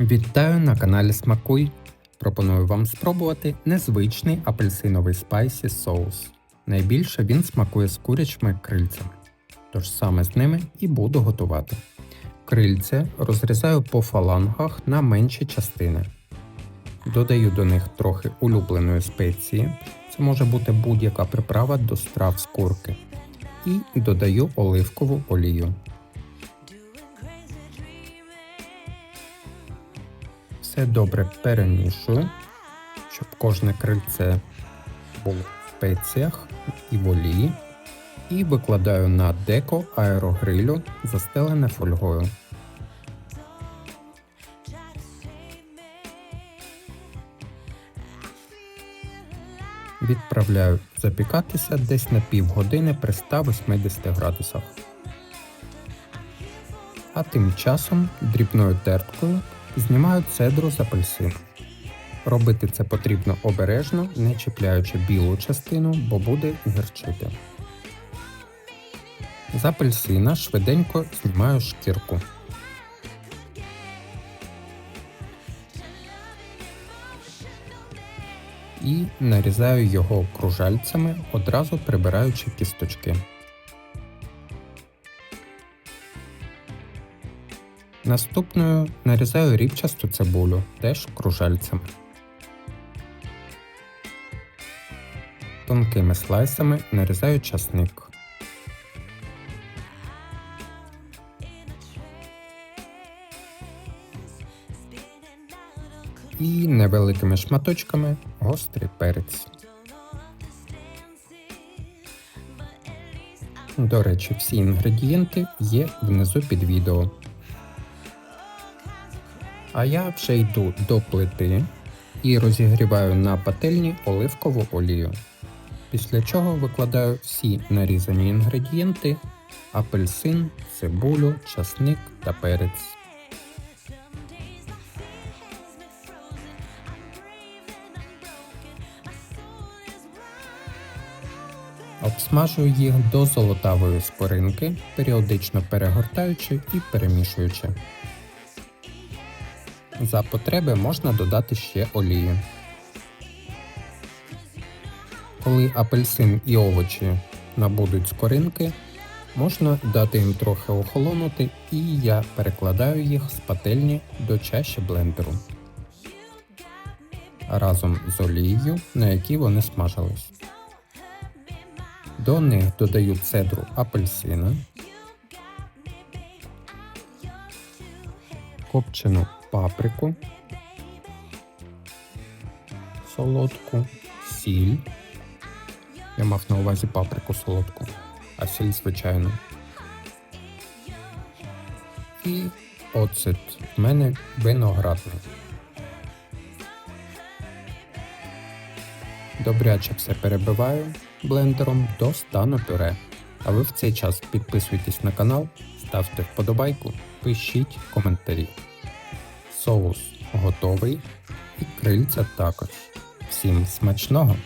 Вітаю на каналі Смакуй. Пропоную вам спробувати незвичний апельсиновий спайсі соус. Найбільше він смакує з курячими крильцями, тож саме з ними і буду готувати. Крильце розрізаю по фалангах на менші частини. Додаю до них трохи улюбленої спеції, це може бути будь-яка приправа до страв з курки. І додаю оливкову олію. Все добре перемішую, щоб кожне крильце було в спеціях і в олії. І викладаю на деко аерогрилю, застелене фольгою. Відправляю запікатися десь на півгодини при 180 градусах. А тим часом дрібною терткою знімаю цедру з апельсину. Робити це потрібно обережно, не чіпляючи білу частину, бо буде гірчити. З апельсина швиденько знімаю шкірку. І нарізаю його кружальцями, одразу прибираючи кісточки. Наступною нарізаю рібчасту цибулю, теж кружальцями. Тонкими слайсами нарізаю часник. І невеликими шматочками гострий перець. До речі, всі інгредієнти є внизу під відео. А я вже йду до плити і розігріваю на пательні оливкову олію. Після чого викладаю всі нарізані інгредієнти, апельсин, цибулю, часник та перець. Обсмажую їх до золотавої скоринки, періодично перегортаючи і перемішуючи. За потреби можна додати ще олію. Коли апельсин і овочі набудуть скоринки, можна дати їм трохи охолонути і я перекладаю їх з пательні до чаші блендеру разом з олією, на якій вони смажились. До них додаю цедру апельсина, копчену паприку, солодку, сіль. Я мав на увазі паприку солодку, а сіль звичайно. І оцет в мене виноградний. Добряче все перебиваю блендером до стану пюре. А ви в цей час підписуйтесь на канал, ставте вподобайку, пишіть коментарі. Соус готовий і крильця також. Всім смачного!